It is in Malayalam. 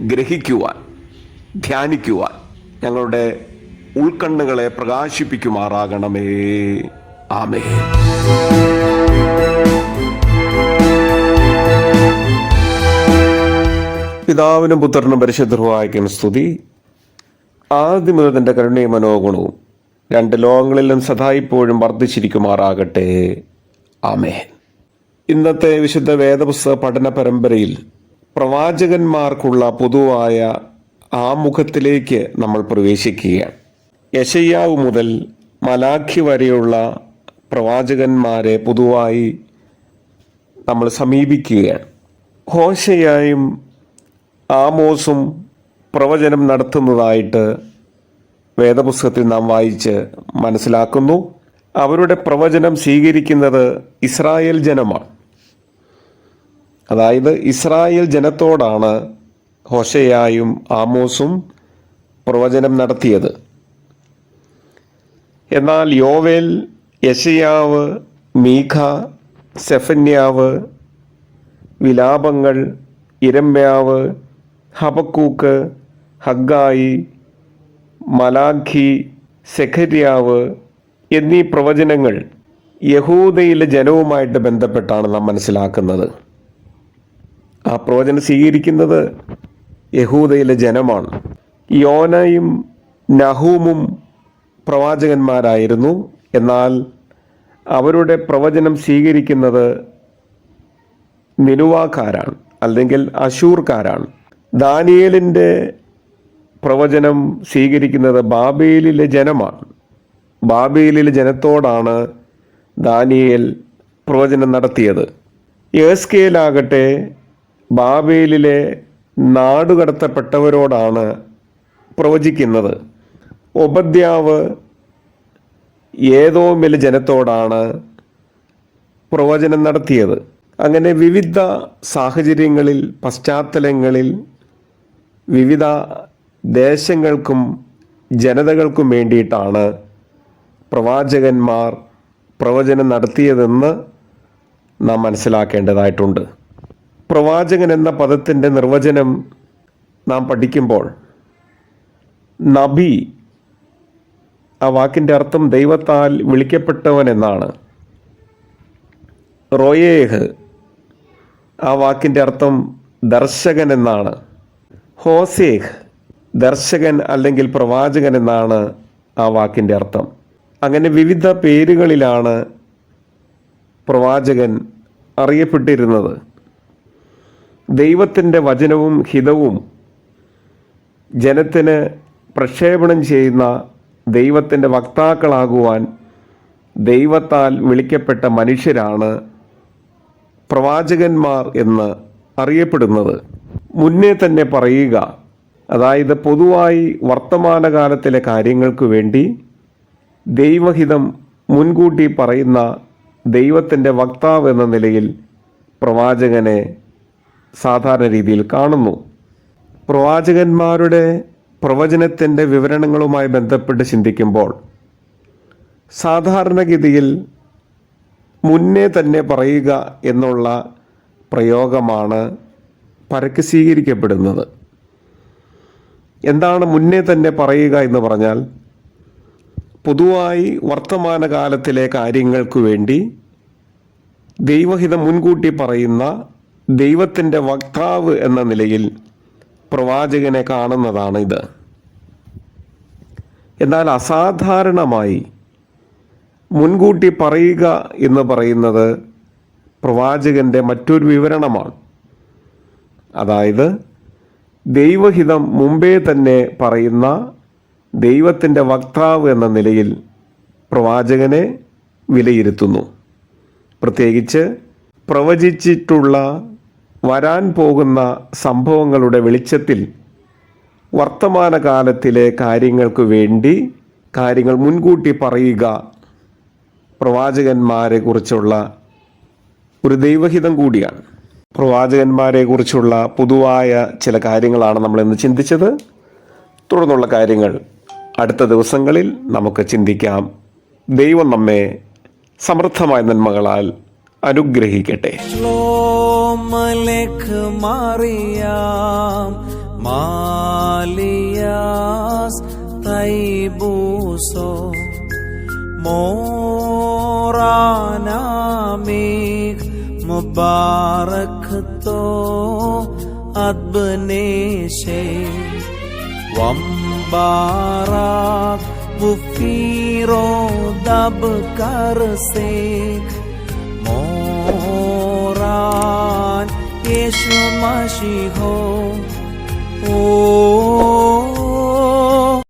ഗ്രഹിക്കുവാൻ ധ്യാനിക്കുവാൻ ഞങ്ങളുടെ ഉൾക്കണ്ണുകളെ പ്രകാശിപ്പിക്കുമാറാകണമേ. ആമേ പിതാവിനും പുത്രനും പരിശുദ്ധർവായിക്കും സ്തുതി. ആദ്യം മുതൽ മനോഗുണവും രണ്ട് ലോകങ്ങളിലും സദാ ഇപ്പോഴും വർദ്ധിച്ചിരിക്കുമാറാകട്ടെ. ആമേ ഇന്നത്തെ വിശുദ്ധ വേദപുസ്തക പഠന പരമ്പരയിൽ പ്രവാചകന്മാർക്കുള്ള പൊതുവായ ആമുഖത്തിലേക്ക് നമ്മൾ പ്രവേശിക്കുകയാണ്. യശയ്യാവ് മുതൽ മലാഖി വരെയുള്ള പ്രവാചകന്മാരെ പൊതുവായി നമ്മൾ സമീപിക്കുകയാണ്. ഹോശയായും ആമോസും പ്രവചനം നടത്തുന്നതായിട്ട് വേദപുസ്തകത്തിൽ നാം വായിച്ച് മനസ്സിലാക്കുന്നു. അവരുടെ പ്രവചനം സ്വീകരിക്കുന്നത് ഇസ്രായേൽ ജനമാണ്. അതായത് ഇസ്രായേൽ ജനത്തോടാണ് ഹോഷയായും ആമോസും പ്രവചനം നടത്തിയത്. എന്നാൽ യോവേൽ യശയാവ് മീഖ സെഫന്യാവ് വിലാപങ്ങൾ ഇരമ്യാവ് ഹബക്കൂക്ക് ഹഗ്ഗായി മലാഖി സെഖര്യാവ് എന്നീ പ്രവചനങ്ങൾ യഹൂദയിലെ ജനവുമായിട്ട് ബന്ധപ്പെട്ടാണ് നാം മനസ്സിലാക്കുന്നത്. ആ പ്രവചനം സ്വീകരിക്കുന്നത് യഹൂദയിലെ ജനമാണ്. യോനയും നഹൂമും പ്രവാചകന്മാരായിരുന്നു. എന്നാൽ അവരുടെ പ്രവചനം സ്വീകരിക്കുന്നത് നിനുവാക്കാരാണ് അല്ലെങ്കിൽ അശൂർക്കാരാണ് ദാനിയേലിന്റെ പ്രവചനം സ്വീകരിക്കുന്നത് ബാബേലിലെ ജനമാണ്. ബാബേലിലെ ജനത്തോടാണ് ദാനിയേൽ പ്രവചനം നടത്തിയത്. യേസ്കേലാകട്ടെ ബാബേലിലെ നാടുകടത്തപ്പെട്ടവരോടാണ് പ്രവചിക്കുന്നത്. ഒബദ്യാവ് ഏതോമിലെ ജനത്തോടാണ് പ്രവചനം നടത്തിയത്. അങ്ങനെ വിവിധ സാഹചര്യങ്ങളിൽ പശ്ചാത്തലങ്ങളിൽ വിവിധ ദേശങ്ങൾക്കും ജനതകൾക്കും വേണ്ടിയിട്ടാണ് പ്രവാചകന്മാർ പ്രവചനം നടത്തിയതെന്ന് നാം മനസ്സിലാക്കേണ്ടതായിട്ടുണ്ട്. പ്രവാചകൻ എന്ന പദത്തിന്റെ നിർവചനം നാം പഠിക്കുമ്പോൾ നബി ആ വാക്കിന്റെ അർത്ഥം ദൈവത്താൽ വിളിക്കപ്പെട്ടവൻ എന്നാണ്. റോയേഹ് ആ വാക്കിന്റെ അർത്ഥം ദർശകൻ എന്നാണ്. ഹോസേഹ് ദർശകൻ അല്ലെങ്കിൽ പ്രവാചകൻ എന്നാണ് ആ വാക്കിന്റെ അർത്ഥം. അങ്ങനെ വിവിധ പേരുകളിലാണ് പ്രവാചകൻ അറിയപ്പെട്ടിരുന്നത്. ദൈവത്തിന്റെ വചനവും ഹിതവും ജനത്തിന് പ്രക്ഷേപണം ചെയ്യുന്ന ദൈവത്തിന്റെ വക്താക്കളാകുവാൻ ദൈവത്താൽ വിളിക്കപ്പെട്ട മനുഷ്യരാണ് പ്രവാചകന്മാർ എന്ന് അറിയപ്പെടുന്നത്. മുന്നേ തന്നെ പറയുക അതായത് പൊതുവായി വർത്തമാനകാലത്തിലെ കാര്യങ്ങൾക്ക് വേണ്ടി ദൈവഹിതം മുൻകൂട്ടി പറയുന്ന ദൈവത്തിന്റെ വക്താവ് എന്ന നിലയിൽ പ്രവാചകനെ സാധാരണ രീതിയിൽ കാണുന്നു. പ്രവാചകന്മാരുടെ പ്രവചനത്തിന്റെ വിവരണങ്ങളുമായി ബന്ധപ്പെട്ട് ചിന്തിക്കുമ്പോൾ സാധാരണഗതിയിൽ മുന്നേ തന്നെ പറയുക എന്നുള്ള പ്രയോഗമാണ് പരക്ക് സ്വീകരിക്കപ്പെടുന്നത്. എന്താണ് മുന്നേ തന്നെ പറയുക എന്ന് പറഞ്ഞാൽ പൊതുവായി വർത്തമാനകാലത്തിലെ കാര്യങ്ങൾക്ക് വേണ്ടി ദൈവഹിതം മുൻകൂട്ടി പറയുന്ന ദൈവത്തിന്റെ വക്താവ് എന്ന നിലയിൽ പ്രവാചകനെ കാണുന്നതാണ് ഇത്. എന്നാൽ അസാധാരണമായി മുൻകൂട്ടി പറയുക എന്ന് പറയുന്നത് പ്രവാചകന്റെ മറ്റൊരു വിവരണമാണ്. അതായത് ദൈവഹിതം മുമ്പേ തന്നെ പറയുന്ന ദൈവത്തിന്റെ വക്താവ് എന്ന നിലയിൽ പ്രവാചകനെ വിലയിരുത്തുന്നു. പ്രത്യേകിച്ച് പ്രവചിച്ചിട്ടുള്ള വരാൻ പോകുന്ന സംഭവങ്ങളുടെ വെളിച്ചത്തിൽ വർത്തമാനകാലത്തിലെ കാര്യങ്ങൾക്ക് വേണ്ടി കാര്യങ്ങൾ മുൻകൂട്ടി പറയുക പ്രവാചകന്മാരെ കുറിച്ചുള്ള ഒരു ദൈവഹിതം കൂടിയാണ്. പ്രവാചകന്മാരെ കുറിച്ചുള്ള പൊതുവായ ചില കാര്യങ്ങളാണ് നമ്മൾ ഇന്ന് ചിന്തിച്ചത്. തുടർന്നുള്ള കാര്യങ്ങൾ അടുത്ത ദിവസങ്ങളിൽ നമുക്ക് ചിന്തിക്കാം. ദൈവം നമ്മെ സമൃദ്ധമായ നന്മകളാൽ അനുഗ്രഹിക്കട്ടെ. മുബാറക് വംബാറ ദബ് കർ സേഖ এসো মাসি হো ও